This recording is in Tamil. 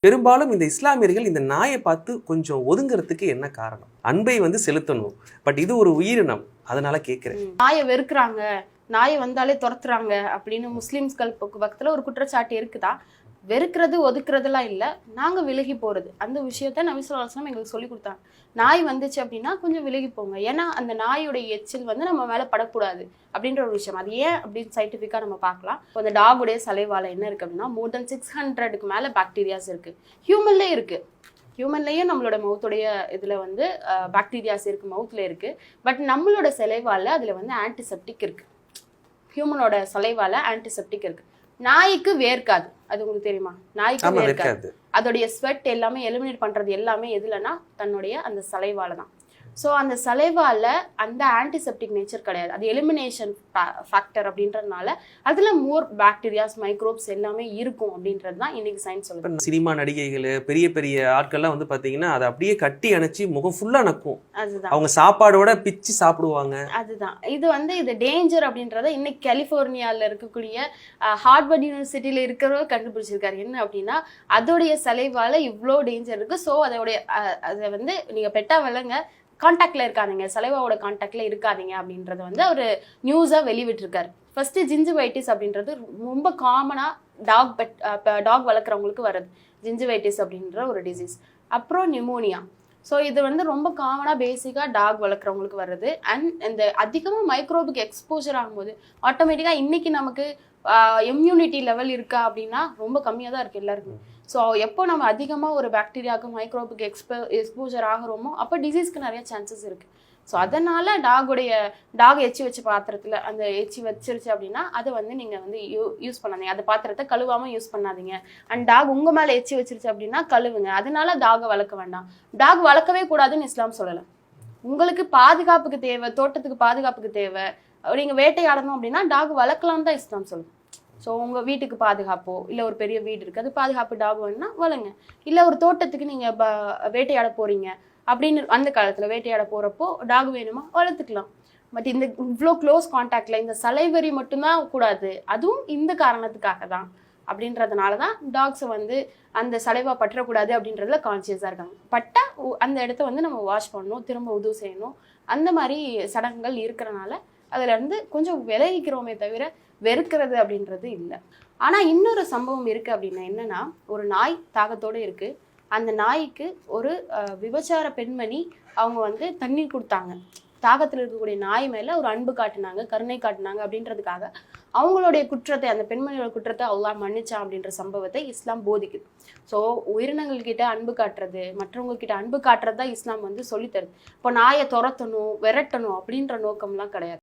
பெரும்பாலும் இந்த இஸ்லாமியர்கள் இந்த நாயை பார்த்து கொஞ்சம் ஒதுங்கிறதுக்கு என்ன காரணம்? அன்பை வந்து செலுத்தணும். பட் இது ஒரு உயிரினம். அதனால கேட்கிறேன் நாயை வெறுக்கிறாங்க. நாயை வந்தாலே துரத்துறாங்க அப்படின்னு முஸ்லிம்ஸ்கள் பக்க- பக்கத்துல ஒரு குற்றச்சாட்டு இருக்குதா? வெறுக்கிறது ஒதுக்குறதுலாம் இல்லை. நாங்கள் விலகி போகிறது அந்த விஷயத்த நபி எங்களுக்கு சொல்லி கொடுத்தாங்க நாய் வந்துச்சு அப்படின்னா கொஞ்சம் விலகி போங்க. ஏன்னா அந்த நாயோடைய எச்சில் வந்து நம்ம மேலே படக்கூடாது அப்படின்ற ஒரு விஷயம். அது ஏன் அப்படின்னு சயின்டிஃபிக்காக நம்ம பார்க்கலாம். இப்போ அந்த டாகுடைய சலைவால என்ன இருக்கு அப்படின்னா மோர் தென் சிக்ஸ் ஹண்ட்ரடுக்கு மேலே பாக்டீரியாஸ் இருக்கு. ஹியூமன்லேயே இருக்கு. ஹியூமன்லேயும் நம்மளோட மவுத்துடைய இதில் வந்து பாக்டீரியாஸ் இருக்கு மவுத்தில் இருக்கு. பட் நம்மளோட சலைவால அதில் வந்து ஆன்டிசெப்டிக் இருக்கு. ஹியூமனோட சலைவால ஆன்டிசெப்டிக் இருக்குது நாய்க்கு வேர்க்காது. அது உங்களுக்கு தெரியுமா? நாய்க்கு வேர்க்காது. அதோடைய ஸ்வெட் எல்லாமே எலிமினேட் பண்றது எல்லாமே எதுலனா தன்னுடைய அந்த சலைவால தான் ஸோ அந்த சலைவால அந்த ஆன்டிசெப்டிக் நேச்சர் கிடையாது. அது எலிமினேஷன் ஃபேக்டர் அப்படின்றதுனால அதுல மோர் பாக்டீரியாஸ் மைக்ரோப்ஸ் எல்லாமே இருக்கும் அப்படின்றது தான் இன்னைக்கு சயின்ஸ் சொல்லுது. சினிமா நடிகைகள் பெரிய பெரிய ஆட்கள்லாம் வந்து பாத்தீங்கன்னா அதை அப்படியே கட்டி அணைச்சி முகம் ஃபுல்லா நக்கும். அதுதான். அவங்க சாப்பாடோட பிச்சு சாப்பிடுவாங்க. அதுதான். இது வந்து இது டேஞ்சர் அப்படின்றத இன்னைக்கு கலிஃபோர்னியால இருக்கக்கூடிய ஹார்வர்ட் யூனிவர்சிட்டியில இருக்கிறவர் கண்டுபிடிச்சிருக்காரு. என்ன அப்படின்னா அதோடைய சலைவால இவ்வளோ டேஞ்சர் இருக்கு. ஸோ அதோடைய அதை வந்து நீங்க பெட்டா வளங்க கான்டாக்ட்ல இருக்காதீங்க. சலைவாவோட கான்டாக்ட்ல இருக்காதீங்க அப்படின்றத வந்து அவர் நியூஸாக வெளிவிட்டிருக்காரு ஃபர்ஸ்ட் ஜிஞ்சுவைட்டிஸ் அப்படின்றது ரொம்ப காமனாக டாக் பெட் டாக் வளர்க்குறவங்களுக்கு வருது ஜிஞ்சுவைட்டிஸ் அப்படின்ற ஒரு டிசீஸ் அப்புறம் நிமோனியா ஸோ இது வந்து ரொம்ப காமனாக பேசிக்காக டாக் வளர்க்குறவங்களுக்கு வருது அண்ட் இந்த அதிகமாக மைக்ரோபுக்கு எக்ஸ்போஜர் ஆகும்போது ஆட்டோமேட்டிக்காக இன்றைக்கி நமக்கு இம்யூனிட்டி லெவல் இருக்கா அப்படின்னா ரொம்ப கம்மியாக தான் இருக்குது எல்லாருக்குமே. ஸோ எப்போ நம்ம அதிகமாக ஒரு பாக்டீரியாவுக்கு மைக்ரோபுக்கு எக்ஸ்போ எக்ஸ்போஜர் ஆகிறோமோ அப்போ டிசீஸ்க்கு நிறைய சான்சஸ் இருக்குது ஸோ அதனால் டாகுடைய டாக் எச்சி வச்ச பாத்திரத்தில் அந்த எச்சி வச்சிருச்சு அப்படின்னா அதை வந்து நீங்கள் வந்து யூ யூஸ் பண்ணாதீங்க. அந்த பாத்திரத்தை கழுவாமல் யூஸ் பண்ணாதீங்க. அண்ட் டாக் உங்கள் மேலே எச்சி வச்சிருச்சு அப்படின்னா கழுவுங்க. அதனால டாகை வளர்க்க வேண்டாம். டாக் வளர்க்கவே கூடாதுன்னு இஸ்லாம் சொல்லலை. உங்களுக்கு பாதுகாப்புக்கு தேவை தோட்டத்துக்கு பாதுகாப்புக்கு தேவை நீங்கள் வேட்டையாடணும் அப்படின்னா டாக் வளர்க்கலாம் தான் இஸ்லாம் சொல்லுது. ஸோ உங்கள் வீட்டுக்கு பாதுகாப்போ இல்லை ஒரு பெரிய வீடு இருக்குது அது பாதுகாப்பு டாக் வேணும்னா வளங்க இல்லை ஒரு தோட்டத்துக்கு நீங்கள் ப வேட்டையாட போகிறீங்க அப்படின்னு அந்த காலத்தில் வேட்டையாட போகிறப்போ டாக் வேணுமா? வளர்த்துக்கலாம். பட் இந்த இவ்வளோ க்ளோஸ் காண்டாக்டில் இந்த சலைவரி மட்டும்தான் கூடாது. அதுவும் இந்த காரணத்துக்காக தான் அப்படின்றதுனால தான் டாக்ஸை வந்து அந்த சலைவா பற்றக்கூடாது அப்படின்றதுல கான்சியஸாக இருக்காங்க. பட்டா உ- அந்த இடத்த வந்து நம்ம வாஷ் பண்ணணும் திரும்ப உதவு செய்யணும். அந்த மாதிரி சடங்குகள் இருக்கிறனால அதுல இருந்து கொஞ்சம் விலகிக்கிறோமே தவிர வெறுக்கிறது அப்படின்றது இல்லை. ஆனால் இன்னொரு சம்பவம் இருக்கு அப்படின்னா என்னன்னா ஒரு நாய் தாகத்தோடு இருக்கு. அந்த நாய்க்கு ஒரு விபச்சார பெண்மணி அவங்க வந்து தண்ணீர் கொடுத்தாங்க. தாகத்தில் இருக்கக்கூடிய நாய் மேலே ஒரு அன்பு காட்டினாங்க கருணை காட்டினாங்க அப்படின்றதுக்காக. அவங்களுடைய குற்றத்தை அந்த பெண்மணியோட குற்றத்தை அவ்வளோ மன்னிச்சான் அப்படின்ற சம்பவத்தை இஸ்லாம் போதிக்குது. ஸோ உயிரினங்கள் கிட்ட அன்பு காட்டுறது மற்றவங்க கிட்ட அன்பு காட்டுறது தான் இஸ்லாம் வந்து சொல்லித் தருது இப்போ நாயை துரத்தணும் விரட்டணும் அப்படின்ற நோக்கம்லாம் கிடையாது.